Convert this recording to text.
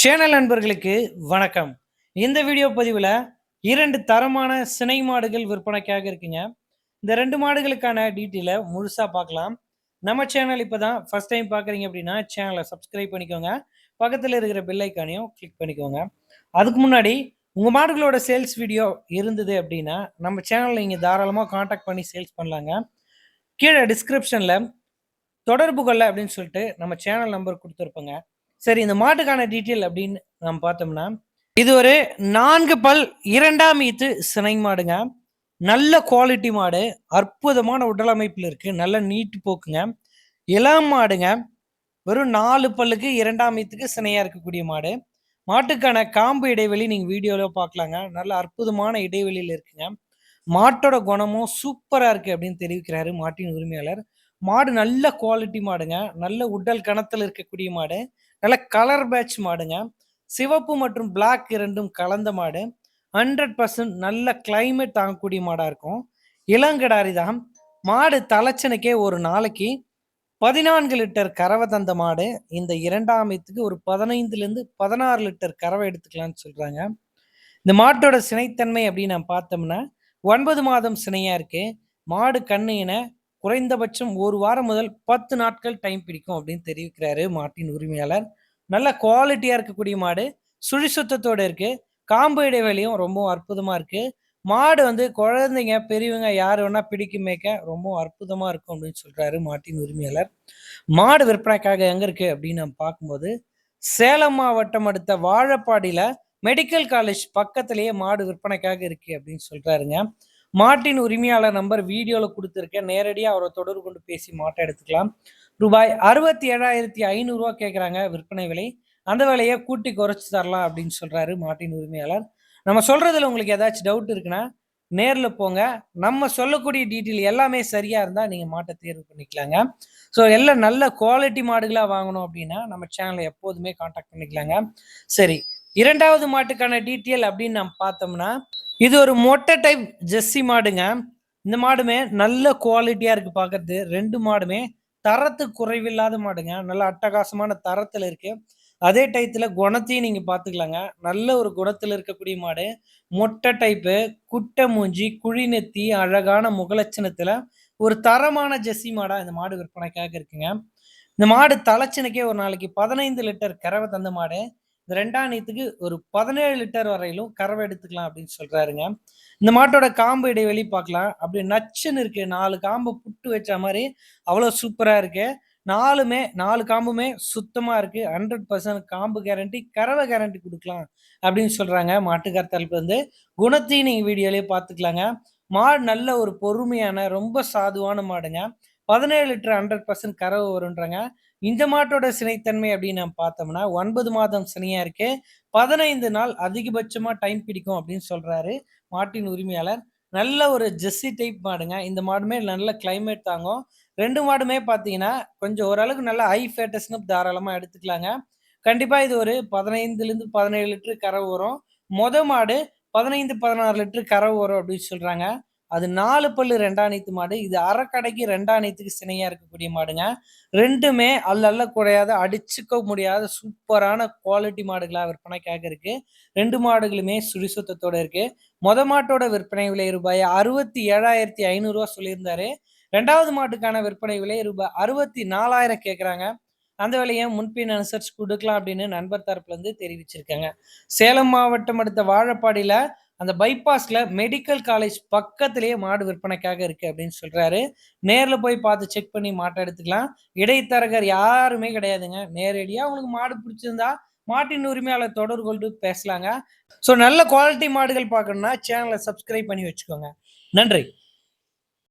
Channel நண்பர்களுக்கு வணக்கம். இந்த வீடியோ பதிவில் இரண்டு தரமான சினை மாடுகள் விற்பனைக்காக இருக்குங்க. இந்த ரெண்டு மாடுகளுக்கான டீட்டெயிலை முழுசாக பார்க்கலாம். நம்ம சேனல் இப்போ தான் ஃபஸ்ட் டைம் பார்க்குறீங்க அப்படின்னா சேனலை சப்ஸ்கிரைப் பண்ணிக்கோங்க. பக்கத்தில் இருக்கிற பெல்லைக்கானையும் கிளிக் பண்ணிக்கோங்க. அதுக்கு முன்னாடி உங்கள் மாடுகளோட சேல்ஸ் வீடியோ இருந்தது அப்படின்னா நம்ம சேனலில் நீங்கள் தாராளமாக காண்டாக்ட் பண்ணி சேல்ஸ் பண்ணலாங்க. கீழே டிஸ்கிரிப்ஷனில் தொடர்பு கொள்ள அப்படின்னு சொல்லிட்டு நம்ம சேனல் நம்பர் கொடுத்துருப்போங்க. சரி இந்த மாட்டுக்கான டீட்டெயில் அப்படின்னு நம்ம பார்த்தோம்னா இது ஒரு நான்கு பல் இரண்டாம் ஈத்து சினை மாடுங்க. நல்ல குவாலிட்டி மாடு அற்புதமான உடல் அமைப்பில் இருக்கு நல்ல நீட்டு போக்குங்க. இளம் மாடுங்க வெறும் நாலு பல்லுக்கு இரண்டாம் ஈத்துக்கு சினையா இருக்கக்கூடிய மாடு. மாட்டுக்கான காம்பு இடைவெளி நீங்க வீடியோல பார்க்கலாங்க. நல்ல அற்புதமான இடைவெளியில் இருக்குங்க. மாட்டோட குணமும் சூப்பரா இருக்கு அப்படின்னு தெரிவிக்கிறாரு மாட்டின் உரிமையாளர். மாடு நல்ல குவாலிட்டி மாடுங்க. நல்ல உடல் கணத்தில் இருக்கக்கூடிய மாடு. நல்ல கலர் பேட்ச் மாடுங்க. சிவப்பு மற்றும் பிளாக் இரண்டும் கலந்த மாடு. ஹண்ட்ரட் பர்சன்ட் நல்ல கிளைமேட் தாங்கக்கூடிய மாடாக இருக்கும். இளங்கடாரி தான். மாடு தலைச்சனுக்கே ஒரு நாளைக்கு பதினான்கு லிட்டர் கறவை தந்த மாடு. இந்த இரண்டாம் இடத்துக்கு ஒரு பதினைந்துலேருந்து பதினாறு லிட்டர் கறவை எடுத்துக்கலாம்னு சொல்கிறாங்க இந்த மாட்டோட சினைத்தன்மை அப்படின்னு நம்ம பார்த்தோம்னா ஒன்பது மாதம் சினையாக இருக்குது மாடு கண்ணு குறைந்தபட்சம் ஒரு வாரம் முதல் பத்து நாட்கள் டைம் பிடிக்கும் அப்படின்னு தெரிவிக்கிறாரு மாட்டின் உரிமையாளர். நல்ல குவாலிட்டியா இருக்கக்கூடிய மாடு சுழி சுத்தத்தோட இருக்கு. காம்பு இடைவெளியும் ரொம்ப அற்புதமா இருக்கு. மாடு வந்து குழந்தைங்க பெரியவங்க யார் வேணா பிடிக்குமேக்க மேய்க்க ரொம்ப அற்புதமா இருக்கும் அப்படின்னு சொல்றாரு மாட்டின் உரிமையாளர். மாடு விற்பனைக்காக எங்க இருக்கு அப்படின்னு நம்ம பார்க்கும்போது சேலம் மாவட்டம் அடுத்த வாழப்பாடியில மெடிக்கல் காலேஜ் பக்கத்திலேயே மாடு விற்பனைக்காக இருக்கு அப்படின்னு சொல்றாருங்க. மாட்டின் உரிமையாளர் நம்பர் வீடியோவில் கொடுத்துருக்கேன். நேரடியாக அவரை தொடர்பு கொண்டு பேசி மாட்டை எடுத்துக்கலாம். ரூபாய் அறுபத்தி ஏழாயிரத்தி ஐநூறுரூவா கேட்குறாங்க விற்பனை விலை. அந்த விலையை கூட்டி குறைச்சி தரலாம் அப்படின்னு சொல்கிறாரு மாட்டின் உரிமையாளர். நம்ம சொல்கிறதுல உங்களுக்கு ஏதாச்சும் டவுட் இருக்குன்னா நேரில் போங்க. நம்ம சொல்லக்கூடிய டீட்டெயில் எல்லாமே சரியாக இருந்தால் நீங்கள் மாட்டை தேர்வு பண்ணிக்கலாங்க. ஸோ எல்லாம் நல்ல குவாலிட்டி மாடுகளாக வாங்கணும் அப்படின்னா நம்ம சேனலை எப்போதுமே காண்டாக்ட் பண்ணிக்கலாங்க. சரி இரண்டாவது மாட்டுக்கான டீட்டெயில் அப்படின்னு நம்ம பார்த்தோம்னா இது ஒரு மொட்டை டைப் ஜெர்சி மாடுங்க. இந்த மாடுமே நல்ல குவாலிட்டியா இருக்கு பாக்குறது. ரெண்டு மாடுமே தரத்து குறைவில்லாத மாடுங்க. நல்ல அட்டகாசமான தரத்துல இருக்கு. அதே டயத்துல குணத்தையும் நீங்க பாத்துக்கலாங்க. நல்ல ஒரு குணத்துல இருக்கக்கூடிய மாடு. மொட்டை டைப்பு குட்டை மூஞ்சி குழி நெத்தி அழகான முகலட்சணத்துல ஒரு தரமான ஜெர்சி மாடா இந்த மாடு விற்பனைக்காக இருக்குங்க. இந்த மாடு தலைச்சனுக்கே ஒரு நாளைக்கு பதினைந்து லிட்டர் கறவை தந்த மாடு. இந்த ரெண்டாம் நீத்துக்கு ஒரு பதினேழு லிட்டர் வரையிலும் கறவை எடுத்துக்கலாம் அப்படின்னு சொல்றாருங்க. இந்த மாட்டோட காம்பு இடைவெளி பார்க்கலாம். அப்படி நச்சுன்னு இருக்கு. நாலு காம்பு புட்டு வச்ச மாதிரி அவ்வளோ சூப்பரா இருக்கு. நாலுமே நாலு காம்புமே சுத்தமா இருக்கு. ஹண்ட்ரட் பர்சன்ட் காம்பு கேரண்டி கறவை கேரண்டி கொடுக்கலாம் அப்படின்னு சொல்றாங்க. மாட்டுக்கார் வந்து குணத்தையும் நீங்க வீடியோலயே பார்த்துக்கலாங்க. மாடு நல்ல ஒரு பொறுமையான ரொம்ப சாதுவான மாடுங்க. பதினேழு லிட்டர் ஹண்ட்ரட் பர்சன்ட் கறவை வருன்றாங்க இந்த மாட்டோட சினைத்தன்மை அப்படின்னு நம்ம பார்த்தோம்னா ஒன்பது மாதம் சினையா இருக்கு. பதினைந்து நாள் அதிகபட்சமா டைம் பிடிக்கும் அப்படின்னு சொல்றாரு மாட்டின் உரிமையாளர். நல்ல ஒரு ஜெஸ்ஸி டைப் மாடுங்க. இந்த மாடுமே நல்ல கிளைமேட் தாங்கும். ரெண்டு மாடுமே பார்த்தீங்கன்னா கொஞ்சம் ஓரளவுக்கு நல்ல ஹை ஃபேட்டஸ்னு தாராளமாக எடுத்துக்கலாங்க. கண்டிப்பாக இது ஒரு பதினைந்துலேருந்து பதினேழு லிட்டரு கறவை வரும் மொத மாடு பதினைந்து பதினாறு லிட்டரு கறவை வரும் அப்படின்னு சொல்கிறாங்க அது நாலு பல்லு ரெண்டாணித்து மாடு இது அரைக்கடைக்கு ரெண்டாணித்துக்கு சினையா இருக்கக்கூடிய மாடுங்க. ரெண்டுமே அல்ல குறையாத அடிச்சுக்க முடியாத சூப்பரான குவாலிட்டி மாடுகளாக விற்பனைக்காக இருக்கு. ரெண்டு மாடுகளுமே சுழிசுத்தத்தோட இருக்கு. மொத மாட்டோட விற்பனை விலை ரூபாய் அறுபத்தி ஏழாயிரத்தி ஐநூறுரூவா சொல்லியிருந்தாரு. ரெண்டாவது மாட்டுக்கான விற்பனை விலை ரூபாய் அறுபத்தி நாலாயிரம் கேட்குறாங்க அந்த விலையை முன்பின் அனுசரிச்சு கொடுக்கலாம் அப்படின்னு நண்பர் தரப்புலேருந்து தெரிவிச்சிருக்காங்க. சேலம் மாவட்டம் அடுத்த வாழப்பாடியில் அந்த பைபாஸ்ல மெடிக்கல் காலேஜ் பக்கத்திலேயே மாடு விற்பனைக்காக இருக்கு அப்படின்னு சொல்றாரு. நேர்ல போய் பார்த்து செக் பண்ணி மாட்டை எடுத்துக்கலாம். இடைத்தரகர் யாருமே கிடையாதுங்க. நேரடியா உங்களுக்கு மாடு பிடிச்சிருந்தா மாட்டின் உரிமையாளர் தொடர்பு கொண்டு பேசலாங்க. ஸோ நல்ல குவாலிட்டி மாடுகள் பார்க்கணும்னா சேனலை சப்ஸ்கிரைப் பண்ணி வச்சுக்கோங்க. நன்றி.